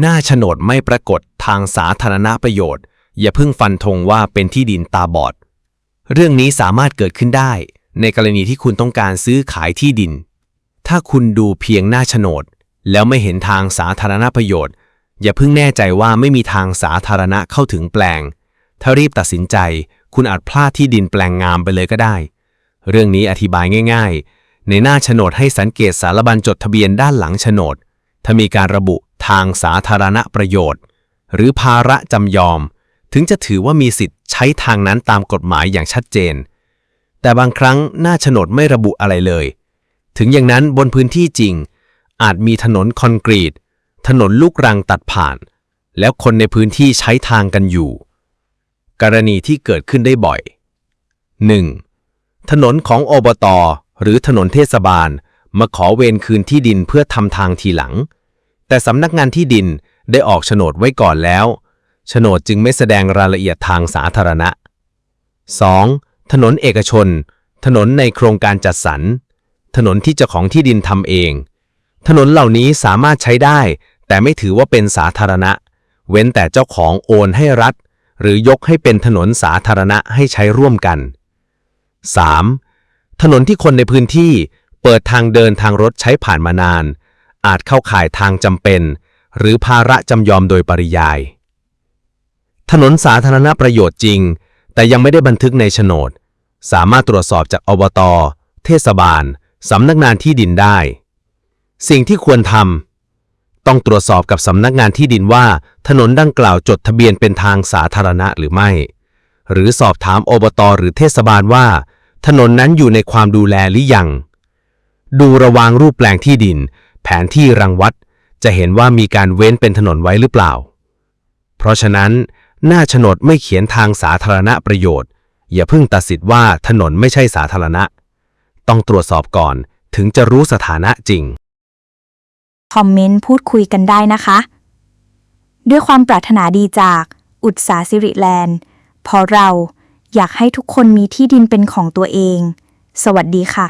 หน้าโฉนดไม่ปรากฏทางสาธารณประโยชน์ อย่าเพิ่งฟันธงว่าเป็นที่ดินตาบอด เรื่องนี้สามารถเกิดขึ้นได้ ในกรณีที่คุณต้องการซื้อขายที่ดิน ถ้าคุณดูเพียงหน้าโฉนด แล้วไม่เห็นทางสาธารณประโยชน์ อย่าเพิ่งแน่ใจว่าไม่มีทางสาธารณะเข้าถึงแปลง ถ้ารีบตัดสินใจ คุณอาจพลาดที่ดินแปลงงามไปเลยก็ได้ เรื่องนี้อธิบายง่าย ๆ ในหน้าโฉนดให้สังเกตสารบัญจดทะเบียนด้านหลังโฉนด ถ้ามีการระบุ ทางสาธารณประโยชน์ หรือภาระจำยอม ถึงจะถือว่ามีสิทธิ์ใช้ทางนั้นตามกฎหมายอย่างชัดเจน แต่บางครั้งหน้าโฉนดไม่ระบุอะไรเลย ถึงอย่างนั้นบนพื้นที่จริง อาจมีถนนคอนกรีต ถนนลูกรังตัดผ่าน แล้วคนในพื้นที่ใช้ทางกันอยู่ กรณีที่เกิดขึ้นได้บ่อย 1. ถนนของอบต หรือถนนเทศบาล มาขอเวรคืนที่ดินเพื่อทำทางทีหลัง แต่สำนักงานที่ดินได้ออกโฉนดไว้ก่อนแล้วโฉนดจึงไม่แสดงรายละเอียดทางสาธารณะ 2. ถนนเอกชน ถนนในโครงการจัดสรร ถนนที่เจ้าของที่ดินทำเอง ถนนเหล่านี้สามารถใช้ได้ แต่ไม่ถือว่าเป็นสาธารณะ เว้นแต่เจ้าของโอนให้รัฐ หรือยกให้เป็นถนนสาธารณะให้ใช้ร่วมกัน 3. ถนนที่คนในพื้นที่ เปิดทางเดินทางรถใช้ผ่านมานาน อาจเข้าข่ายทางจำเป็น หรือภาระจำยอมโดยปริยาย ถนนสาธารณประโยชน์จริง แต่ยังไม่ได้บันทึกในโฉนด สามารถตรวจสอบจากอบต เทศบาล สำนักงานที่ดินได้ สิ่งที่ควรทำต้องตรวจสอบกับสำนักงานที่ดินว่า ถนนดังกล่าวจดทะเบียนเป็นทางสาธารณะหรือไม่ หรือสอบถามอบต หรือเทศบาลว่า ถนนนั้นอยู่ในความดูแลหรือยังดูระวางรูปแปลงที่ดิน แผนที่รังวัดจะเห็นว่ามีการเว้นเป็นถนนไว้หรือเปล่า เพราะฉะนั้น หน้าโฉนดไม่เขียนทางสาธารณประโยชน์ อย่าเพิ่งตัดสินว่าถนนไม่ใช่สาธารณะ ต้องตรวจสอบก่อนถึงจะรู้สถานะจริง คอมเมนต์พูดคุยกันได้นะคะ ด้วยความปรารถนาดีจากอุตสาสิริแลนด์เพราะเราอยากให้ทุกคนมีที่ดินเป็นของตัวเอง สวัสดีค่ะ